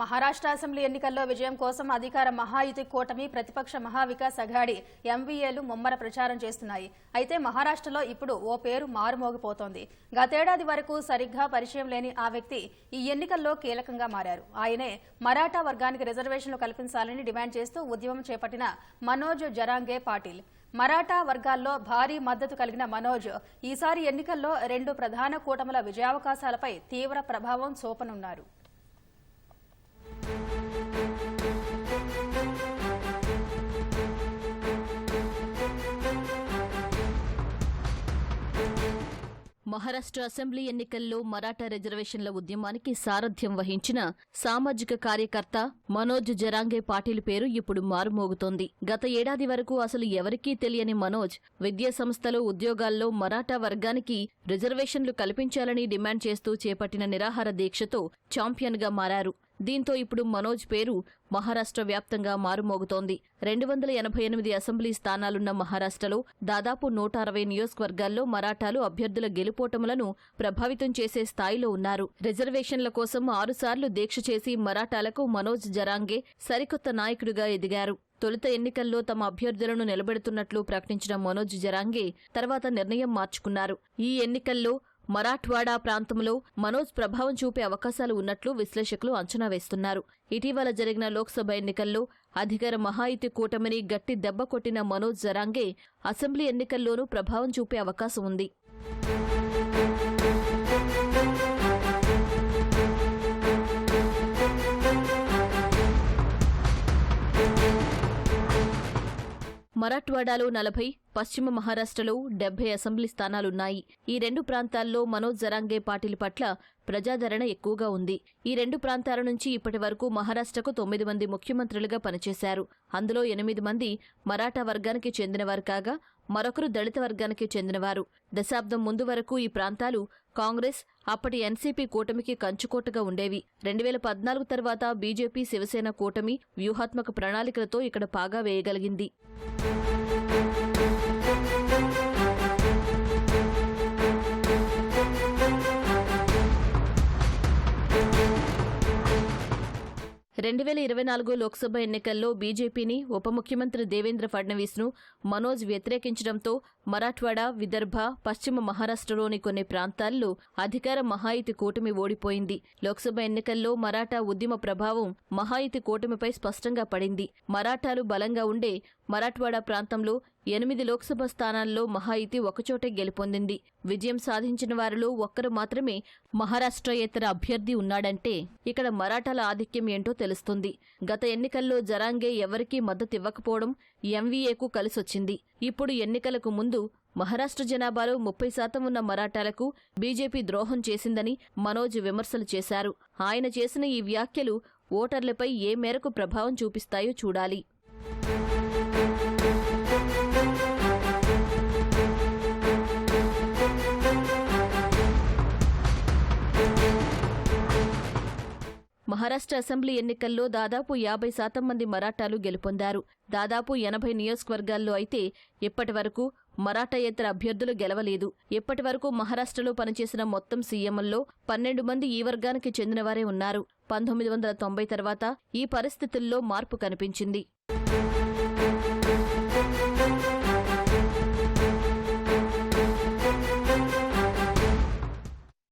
Maharashtra assembly ఎన్నికల్లో విజయం కోసం అధికార మహాయుతి కూటమి ప్రతిపక్ష మహావికాస్ అఘాడి ఎంవీఏలు ముమ్మర ప్రచారం చేస్తున్నాయి. అయితే మహారాష్ట్రలో ఇప్పుడు ఓ పేరు మారుమోగిపోతోంది. గతేడాది వరకు సరిగ్గా పరిచయం లేని ఆ వ్యక్తి ఈ ఎన్నికల్లో కీలకంగా మారారు. ఆయనే మరాఠా వర్గానికి రిజర్వేషన్లు కల్పించాలని డిమాండ్ చేస్తూ ఉద్యమం చేపట్టిన మనోజ్ జరాంగే పాటిల్. మరాఠా వర్గాల్లో భారీ మద్దతు కలిగిన మనోజ్ ఈసారి ఎన్నికల్లో రెండు ప్రధాన కూటముల విజయావకాశాలపై తీవ్ర ప్రభావం చూపనున్నారు. మహారాష్ట్ర అసెంబ్లీ ఎన్నికల్లో మరాఠా రిజర్వేషన్ల ఉద్యమానికి సారథ్యం వహించిన సామాజిక కార్యకర్త మనోజ్ జరాంగే పాటిల్ పేరు ఇప్పుడు మారుమోగుతోంది. గత ఏడాది వరకు అసలు ఎవరికీ తెలియని మనోజ్ విద్యా సంస్థలు ఉద్యోగాల్లో మరాఠా వర్గానికి రిజర్వేషన్లు కల్పించాలని డిమాండ్ చేస్తూ చేపట్టిన నిరాహార దీక్షతో ఛాంపియన్గా మారారు. దీంతో ఇప్పుడు మనోజ్ పేరు మహారాష్ట్ర వ్యాప్తంగా మారుమోగుతోంది. రెండు వందల ఎనభై ఎనిమిది అసెంబ్లీ స్థానాలున్న మహారాష్ట్రలో దాదాపు నూట అరవై నియోజకవర్గాల్లో మరాఠాలు అభ్యర్థుల గెలుపోటములను ప్రభావితం చేసే స్థాయిలో ఉన్నారు. రిజర్వేషన్ల కోసం ఆరుసార్లు దీక్ష చేసి మరాఠాలకు మనోజ్ జరాంగే సరికొత్త నాయకుడిగా ఎదిగారు. తొలుత ఎన్నికల్లో తమ అభ్యర్థులను నిలబెడుతున్నట్లు ప్రకటించిన మనోజ్ జరాంగే తర్వాత నిర్ణయం మార్చుకున్నారు. ఈ ఎన్నికల్లో మరాఠ్వాడా ప్రాంతంలో మనోజ్ ప్రభావం చూపే అవకాశాలు ఉన్నట్లు విశ్లేషకులు అంచనా వేస్తున్నారు. ఇటీవల జరిగిన లోక్సభ ఎన్నికల్లో అధికార మహాయుతి కూటమిని గట్టి దెబ్బ కొట్టిన మనోజ్ జరాంగే అసెంబ్లీ ఎన్నికల్లోనూ ప్రభావం చూపే అవకాశం ఉంది. మరాఠ్వాడాలో నలభై పశ్చిమ మహారాష్ట్రలో డెబ్బై అసెంబ్లీ స్థానాలున్నాయి. ఈ రెండు ప్రాంతాల్లో మనోజ్ జరాంగే పాటిల్ పట్ల ప్రజాదరణ ఎక్కువగా ఉంది. ఈ రెండు ప్రాంతాల నుంచి ఇప్పటి వరకు మహారాష్ట్రకు తొమ్మిది మంది ముఖ్యమంత్రులుగా పనిచేశారు. అందులో ఎనిమిది మంది మరాఠా వర్గానికి చెందినవారు కాగా మరొకరు దళిత వర్గానికి చెందినవారు. దశాబ్దం ముందు వరకు ఈ ప్రాంతాలు కాంగ్రెస్ అప్పటి ఎన్సీపీ కూటమికి కంచుకోటగా ఉండేవి. రెండు వేల పద్నాలుగు తర్వాత బీజేపీ శివసేన కూటమి వ్యూహాత్మక ప్రణాళికలతో ఇక్కడ పాగా వేయగలిగింది. రెండు వేల ఇరవై నాలుగు లోక్సభ ఎన్నికల్లో బీజేపీని ఉప ముఖ్యమంత్రి దేవేంద్ర ఫడ్నవీస్ను మనోజ్ వ్యతిరేకించడంతో మరాఠ్వాడా విదర్భ పశ్చిమ మహారాష్ట్రలోని కొన్ని ప్రాంతాల్లో అధికార మహాయితి కూటమి ఓడిపోయింది. లోక్సభ ఎన్నికల్లో మరాఠా ఉద్యమ ప్రభావం మహాయితి కూటమిపై స్పష్టంగా పడింది. మరాఠాలు బలంగా ఉండే మరాఠ్వాడా ప్రాంతంలో ఎనిమిది లోక్సభ స్థానాల్లో మహాయితి ఒకచోటే గెలుపొందింది. విజయం సాధించిన వారిలో ఒక్కరు మాత్రమే మహారాష్ట్రయేతర అభ్యర్థి ఉన్నాడంటే ఇక్కడ మరాఠాల ఆధిక్యం ఏంటో తెలుస్తుంది. గత ఎన్నికల్లో జరాంగే ఎవరికీ మద్దతివ్వకపోవడం ఎంవీఏకు కలిసొచ్చింది. ఇప్పుడు ఎన్నికలకు ముందు మహారాష్ట్ర జనాభాలో ముప్పై శాతం ఉన్న మరాఠాలకు బీజేపీ ద్రోహం చేసిందని మనోజ్ విమర్శలు చేశారు. ఆయన చేసిన ఈ వ్యాఖ్యలు ఓటర్లపై ఏ మేరకు ప్రభావం చూపిస్తాయో చూడాలి. మహారాష్ట్ర అసెంబ్లీ ఎన్నికల్లో దాదాపు యాభై శాతం మంది మరాఠాలు గెలుపొందారు. దాదాపు ఎనభై నియోజకవర్గాల్లో అయితే ఇప్పటి వరకు మరాఠాయేతర అభ్యర్థులు గెలవలేదు. ఇప్పటి వరకు మహారాష్ట్రలో పనిచేసిన మొత్తం సీఎంల్లో పన్నెండు మంది ఈ వర్గానికి చెందినవారే ఉన్నారు. పంతొమ్మిది వందల తొంభై తర్వాత ఈ పరిస్థితుల్లో మార్పు కనిపించింది.